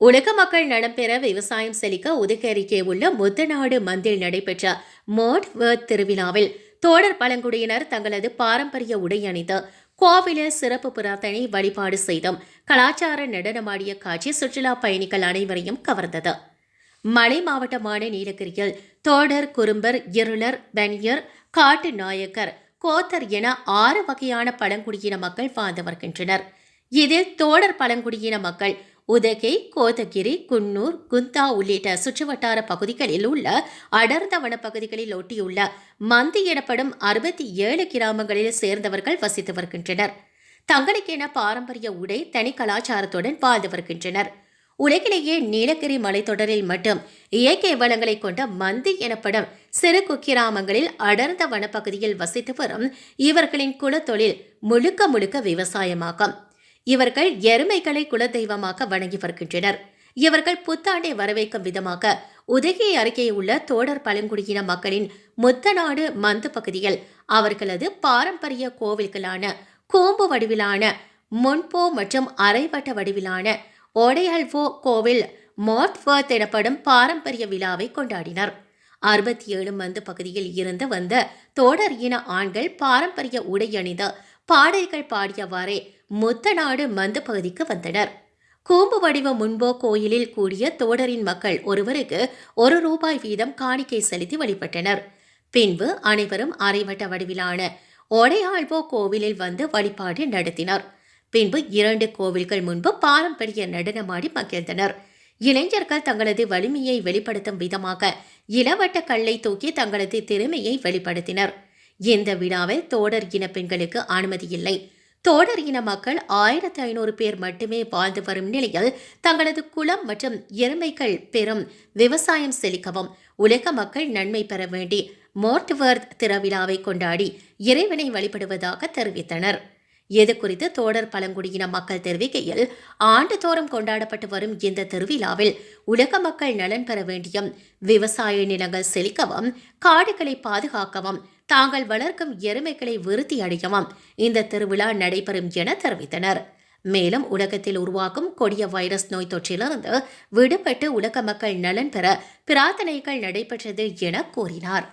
உலக மக்கள் நலம் பெற விவசாயம் செழிக்க உதகரிக்கே உள்ள முத்தநாடு மந்தில் நடைபெற்ற மோட் வேர்த் திருவிழாவில் தோடர் பழங்குடியினர் தங்களது பாரம்பரிய உடை அணிந்து கோவிலில் சிறப்பு பிரார்த்தனை வழிபாடு செய்தும். கலாச்சார நடனமாடிய காட்சி சுற்றுலா பயணிகள் அனைவரையும் கவர்ந்தது. மலை மாவட்டமான நீலகிரியில் தோடர் குறும்பர் இருளர் பனியர் காட்டு நாயக்கர் கோத்தர் என ஆறு வகையான பழங்குடியின மக்கள் வாழ்ந்து வருகின்றனர். இதில் தோடர் பழங்குடியின மக்கள் உதகை கோதகிரி குன்னூர் குந்தா உள்ளிட்ட சுற்றுவட்டார பகுதிகளில் உள்ள அடர்ந்த வனப்பகுதிகளில் ஒட்டியுள்ள மந்தி எனப்படும் அறுபத்தி ஏழு கிராமங்களில் சேர்ந்தவர்கள் வசித்து வருகின்றனர். தங்களுக்கென பாரம்பரிய உடை தனி கலாச்சாரத்துடன் வாழ்ந்து வருகின்றனர். உலகிலேயே நீலகிரி மலைத்தொடரில் மட்டும் இயற்கை வளங்களை கொண்ட மந்தி எனப்படும் சிறு குக்கிராமங்களில் அடர்ந்த வனப்பகுதியில் வசித்து வரும் இவர்களின் குலத்தொழில் முழுக்க முழுக்க விவசாயமாகும். இவர்கள் எருமைகளை குலதெய்வமாக வணங்கி வருகின்றனர். இவர்கள் புத்தாண்டை வரவேற்கும் விதமாக உதகை அருகே உள்ள தோடர் பழங்குடியின மக்களின் முத்தநாடு மந்து பகுதியில் அவர்களது பாரம்பரிய கோவில்களான கூம்பு வடிவிலான முன்போ மற்றும் அரைவட்ட வடிவிலான ஒடையல்வோ கோவில் மோட்வர்த் எனப்படும் பாரம்பரிய விழாவை கொண்டாடினர். அறுபத்தி ஏழு மந்து பகுதியில் இருந்து வந்த தோடர் இன ஆண்கள் பாரம்பரிய உடை அணிந்து பாடல்கள் பாடியவாறே முத்தநாடு மந்து பகுதிக்கு வந்தனர். கூம்பு வடிவ முன்போ கோயிலில் கூடிய தோடரின் மக்கள் ஒருவருக்கு ஒரு ரூபாய் வீதம் காணிக்கை செலுத்தி வழிபட்டனர். பின்பு அனைவரும் அரைவட்ட வடிவிலான ஒடையாழ்வோ கோவிலில் வந்து வழிபாடு நடத்தினர். பின்பு இரண்டு கோவில்கள் முன்பு பாரம்பரிய நடனமாடி மகிழ்ந்தனர். இளைஞர்கள் தங்களது வலிமையை வெளிப்படுத்தும் விதமாக இளவட்ட கல்லை தூக்கி தங்களது திறமையை வெளிப்படுத்தினர். இந்த விழாவில் தோடர் இன பெண்களுக்கு அனுமதி இல்லை. தோடர் இன மக்கள் ஆயிரத்தி ஐநூறு பேர் மட்டுமே வாழ்ந்து வரும் நிலையில் தங்களது குளம் மற்றும் எருமைகள் பெறும் விவசாயம் செழிக்கவும் உலக மக்கள் நன்மை பெற வேண்டி மோர்ட்வர்த் திருவிழாவை கொண்டாடி இறைவனை வழிபடுவதாக தெரிவித்தனர். இது குறித்து தோடர் பழங்குடியின மக்கள் தெரிவிக்கையில் ஆண்டுதோறும் கொண்டாடப்பட்டு வரும் இந்த திருவிழாவில் உலக மக்கள் நலன் பெற வேண்டியும் விவசாய நிலங்கள் செழிக்கவும் காடுகளை பாதுகாக்கவும் தாங்கள் வளர்க்கும் எருமைகளை விருத்தி அடையவும் இந்த திருவிழா நடைபெறும் என தெரிவித்தனர். மேலும் உலகத்தில் உருவாக்கும் கொடிய வைரஸ் நோய் தொற்றிலிருந்து விடுபட்டு உலக மக்கள் நலன் பெற பிரார்த்தனைகள் நடைபெற்றது என கூறினார்.